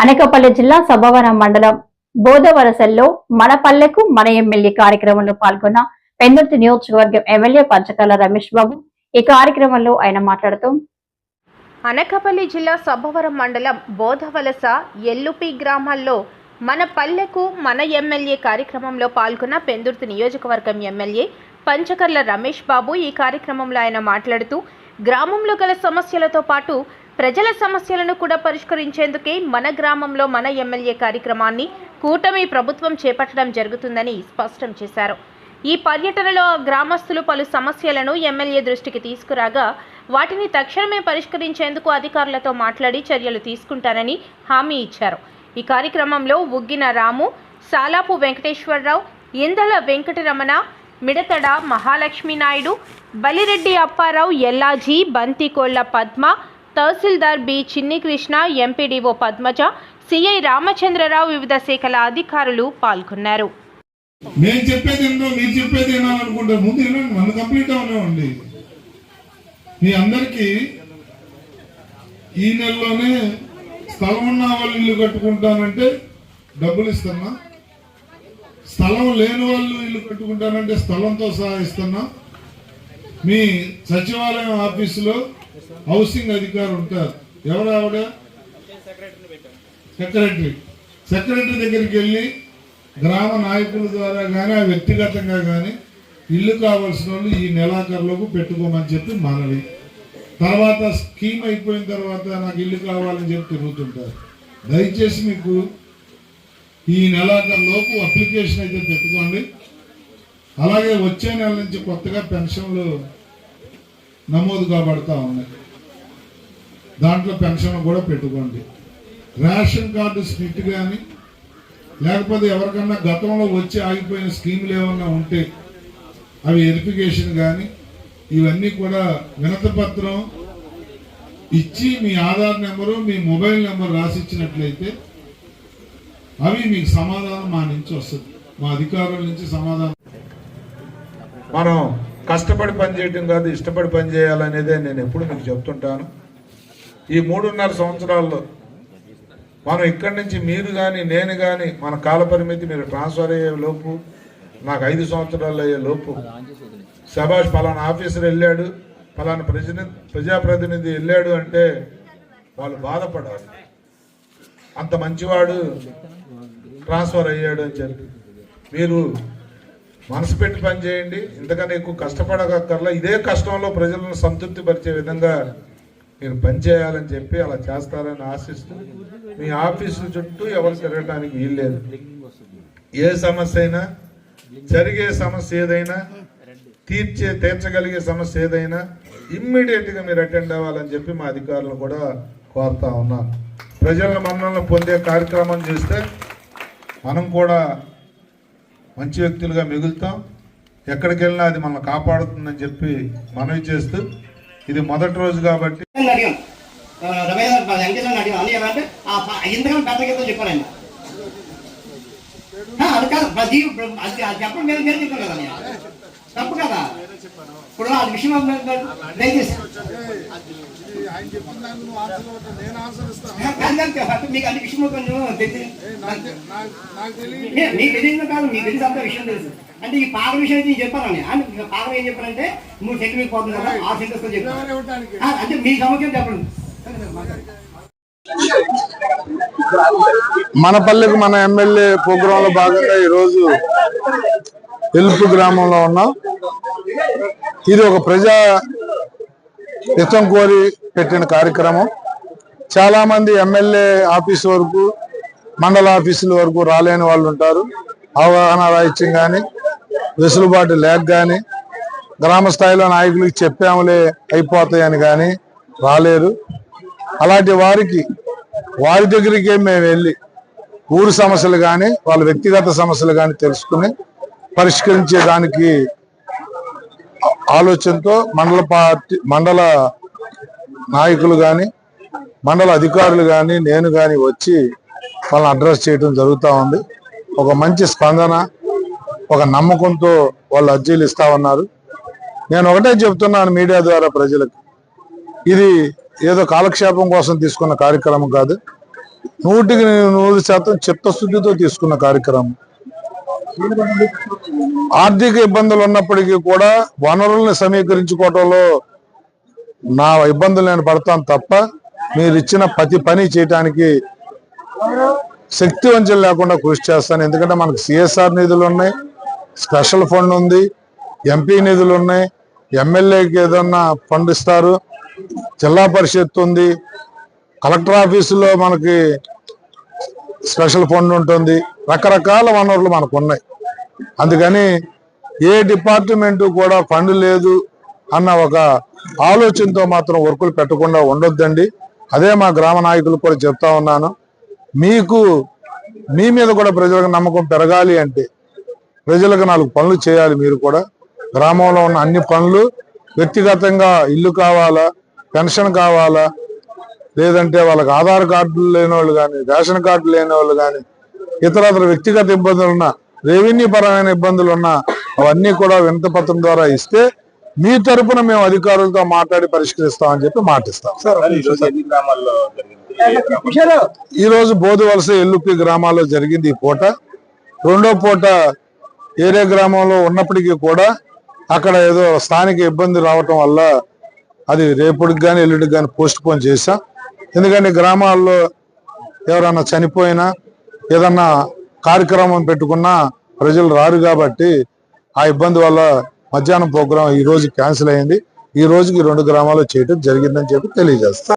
అనకపల్లి జిల్లా సభవరం మండలం బోధవరసల్లో మన పల్లెకు మన ఎమ్మెల్యే కార్యక్రమంలో పాల్గొన్న పెందుర్తి నియోజకవర్గం ఎమ్మెల్యే పంచకాల రమేష్ బాబు ఈ కార్యక్రమంలో ఆయన మాట్లాడుతూ అనకాపల్లి జిల్లా సభవరం మండలం బోధవలస ఎల్లుపి గ్రామాల్లో మన పల్లెకు మన ఎమ్మెల్యే కార్యక్రమంలో పాల్గొన్న పెందుర్తి నియోజకవర్గం ఎమ్మెల్యే పంచకర్ల రమేష్ బాబు ఈ కార్యక్రమంలో ఆయన మాట్లాడుతూ గ్రామంలో గల సమస్యలతో పాటు ప్రజల సమస్యలను కూడా పరిష్కరించేందుకే మన గ్రామంలో మన ఎమ్మెల్యే కార్యక్రమాన్ని కూటమి ప్రభుత్వం చేపట్టడం జరుగుతుందని స్పష్టం చేశారు. ఈ పర్యటనలో గ్రామస్తులు పలు సమస్యలను ఎమ్మెల్యే దృష్టికి తీసుకురాగా వాటిని తక్షణమే పరిష్కరించేందుకు అధికారులతో మాట్లాడి చర్యలు తీసుకుంటానని హామీ ఇచ్చారు. ఈ కార్యక్రమంలో Uggina Ramu Salapu Venkateswara Rao Indala Venkataramana Midathada Mahalakshmi Naidu Balireddy Apparao Ellaji Banthikolla Padma tahsildar B Chinni Krishna MPDO Padmaja CI Ramachandra Rao వివిధ శాఖల అధికారులు పాల్గొన్నారు. నేను చెప్పేది ఏందో మీరు చెప్పేది వినాలనుకుంటారు ముందు వినండి మన కంప్లీట్ అవనివ్వండి. మీ అందరికీ ఈ నెలలోనే స్థలం ఉన్న వాళ్ళు ఇల్లు కట్టుకుంటానంటే డబ్బులు ఇస్తున్నా. స్థలం లేని వాళ్ళు ఇల్లు కట్టుకుంటానంటే స్థలంతో సహా ఇస్తున్నా. మీ సచివాలయం ఆఫీసులో హౌసింగ్ అధికారి ఉంటారు. ఎవరు ఆవిడ? సెక్రటరీ. సెక్రటరీ దగ్గరికి వెళ్ళి గ్రామ నాయకుల ద్వారా కానీ ఆ వ్యక్తిగతంగా కానీ ఇల్లు కావాల్సిన వాళ్ళు ఈ నెలాఖరులోపు పెట్టుకోమని చెప్పి మనవి. తర్వాత స్కీమ్ అయిపోయిన తర్వాత నాకు ఇల్లు కావాలని చెప్పి తిరుగుతుంటారు. దయచేసి మీకు ఈ నెలాఖరులోపు అప్లికేషన్ అయితే పెట్టుకోండి. అలాగే వచ్చే నెల నుంచి కొత్తగా పెన్షన్లు నమోదు కాబడతా ఉన్నాయి దాంట్లో పెన్షన్ కూడా పెట్టుకోండి. రేషన్ కార్డు స్ప్లిట్ కానీ లేకపోతే ఎవరికన్నా గతంలో వచ్చి ఆగిపోయిన స్కీములు ఏమన్నా ఉంటే అవి వెరిఫికేషన్ కానీ ఇవన్నీ కూడా వినతపత్రం ఇచ్చి మీ ఆధార్ నెంబరు మీ మొబైల్ నెంబర్ రాసిచ్చినట్లయితే అవి మీకు సమాధానం మా నుంచి వస్తుంది. మా అధికారుల నుంచి సమాధానం. మనం కష్టపడి పని చేయటం కాదు ఇష్టపడి పని చేయాలనేదే నేను ఎప్పుడు మీకు చెప్తుంటాను. ఈ మూడున్నర సంవత్సరాల్లో మనం ఇక్కడి నుంచి మీరు కానీ నేను కానీ మన కాలపరిమితి మీరు ట్రాన్స్ఫర్ అయ్యే లోపు నాకు ఐదు సంవత్సరాలు అయ్యే లోపు సభాష్ పలానా ఆఫీసర్ వెళ్ళాడు పలానా ప్రజని ప్రజాప్రతినిధి వెళ్ళాడు అంటే వాళ్ళు బాధపడాలి. అంత మంచివాడు ట్రాన్స్ఫర్ అయ్యాడు అని చెప్పి. మీరు మనసు పెట్టి పని చేయండి ఇంతకన్నా ఎక్కువ కష్టపడగక్కర్లా ఇదే కష్టంలో ప్రజలను సంతృప్తి పరిచే విధంగా మీరు పనిచేయాలని చెప్పి అలా చేస్తారని ఆశిస్తూ మీ ఆఫీసు చుట్టూ ఎవరు తిరగడానికి వీల్లేదు ఏ సమస్య అయినా జరిగే సమస్య ఏదైనా తీర్చే తీర్చగలిగే సమస్య ఏదైనా ఇమ్మీడియట్గా మీరు అటెండ్ అవ్వాలని చెప్పి మా అధికారులు కూడా కోరుతా ఉన్నాను. ప్రజల మన్నలను పొందే కార్యక్రమం చేస్తే మనం కూడా మంచి వ్యక్తులుగా మిగులుతాం. ఎక్కడికి వెళ్ళినా అది మనల్ని కాపాడుతుందని చెప్పి మనవి చేస్తూ ఇది మొదటి రోజు కాబట్టి అడిగాం ఆ, రమేష్ గారు, వెంకటేశ్వర పెద్ద చెప్పాను అది కాదు ప్రతి చెప్పడం తప్పు కదా? ఇప్పుడు ఆ విషయం దయచేసి. మీకు తెలిసి ఏ, మీకు తెలియదు కాదు మీకు తెలిసి అంత విషయం తెలుసు. అంటే ఈ పాక విషయం అయితే నేను చెప్పాను అంటే పాకం ఏం చెప్పారంటే మూడు సెంటీమీటర్ పోతుంది కదా ఆరు సెంటీమీటర్ చెప్పాను అంటే మీ సమస్య చెప్పండి. మన పల్లెకు మన ఎమ్మెల్యే ప్రోగ్రామ్లో భాగంగా ఈ రోజు ఎల్పు గ్రామంలో ఉన్నాం ఇది ఒక ప్రజా హితం కోరి పెట్టిన కార్యక్రమం. చాలామంది ఎమ్మెల్యే ఆఫీస్ వరకు మండల ఆఫీసుల వరకు రాలేని వాళ్ళు ఉంటారు. అవగాహన రాహిత్యం కానీ వెసులుబాటు లేక కానీ గ్రామ స్థాయిలో నాయకులకు చెప్పాములే అయిపోతాయని కానీ రాలేరు అలాంటి వారికి వారి దగ్గరికే మేము వెళ్ళి ఊరు సమస్యలు కానీ వాళ్ళ వ్యక్తిగత సమస్యలు కానీ తెలుసుకుని పరిష్కరించే దానికి ఆలోచనతో మండల పార్టీ మండల నాయకులు కానీ మండల అధికారులు కానీ నేను కానీ వచ్చి వాళ్ళని అడ్రస్ చేయడం జరుగుతూ ఉంది. ఒక మంచి స్పందన ఒక నమ్మకంతో వాళ్ళు అర్జీలు ఇస్తా ఉన్నారు. నేను ఒకటే చెప్తున్నాను మీడియా ద్వారా ప్రజలకు. ఇది ఏదో కాలక్షేపం కోసం తీసుకున్న కార్యక్రమం కాదు. నూటికి నూరు శాతం చిత్తశుద్ధితో తీసుకున్న కార్యక్రమం. ఆర్థిక ఇబ్బందులు ఉన్నప్పటికీ కూడా వనరుల్ని సమీకరించుకోవటంలో నా ఇబ్బందులు నేను పడతాను తప్ప మీరు ఇచ్చిన ప్రతి పని చేయటానికి శక్తి వంచన లేకుండా కృషి చేస్తాను. ఎందుకంటే మనకు సిఎస్ఆర్ నిధులు ఉన్నాయి స్పెషల్ ఫండ్ ఉంది ఎంపీ నిధులు ఉన్నాయి ఎమ్మెల్యేకి ఏదన్నా ఫండ్ ఇస్తారు జిల్లా పరిషత్ ఉంది కలెక్టర్ ఆఫీసులో మనకి స్పెషల్ ఫండ్ ఉంటుంది. రకరకాల వనరులు మనకు ఉన్నాయి అందుకని ఏ డిపార్ట్మెంటు కూడా ఫండ్ లేదు అన్న ఒక ఆలోచనతో మాత్రం వర్కులు పెట్టకుండా ఉండొద్దండి. అదే మా గ్రామ నాయకులు కూడా చెప్తా ఉన్నాను. మీకు మీ మీద కూడా ప్రజలకు నమ్మకం పెరగాలి అంటే ప్రజలకు నాలుగు పనులు చేయాలి మీరు కూడా. గ్రామంలో ఉన్న అన్ని పనులు వ్యక్తిగతంగా ఇల్లు కావాలా పెన్షన్ కావాలా లేదంటే వాళ్ళకి ఆధార్ కార్డులు లేని వాళ్ళు కానీ రేషన్ కార్డులు లేని వాళ్ళు కానీ ఇతర వ్యక్తిగత ఇబ్బందులు ఉన్న రెవెన్యూ పరమైన ఇబ్బందులు ఉన్న అవన్నీ కూడా వినతి పత్రం ద్వారా ఇస్తే మీ తరపున మేము అధికారులతో మాట్లాడి పరిష్కరిస్తామని చెప్పి మాటిస్తాం ఈ రోజు బోధు వలస ఎల్లుపి గ్రామాల్లో జరిగింది ఈ పూట. రెండో పూట ఏరే గ్రామంలో ఉన్నప్పటికీ కూడా అక్కడ ఏదో స్థానిక ఇబ్బంది రావటం వల్ల అది రేపటికి కానీ ఎల్లుడికి కానీ పోస్ట్ పోన్ చేశాం. ఎందుకంటే గ్రామాల్లో ఎవరన్నా చనిపోయినా ఏదన్నా కార్యక్రమం పెట్టుకున్నా ప్రజలు రారు కాబట్టి ఆ ఇబ్బంది వల్ల మధ్యాహ్నం ప్రోగ్రాం ఈ రోజు క్యాన్సిల్ అయింది. ఈ రోజుకి రెండు గ్రామాలు చేయడం జరిగిందని చెప్పి తెలియజేస్తా.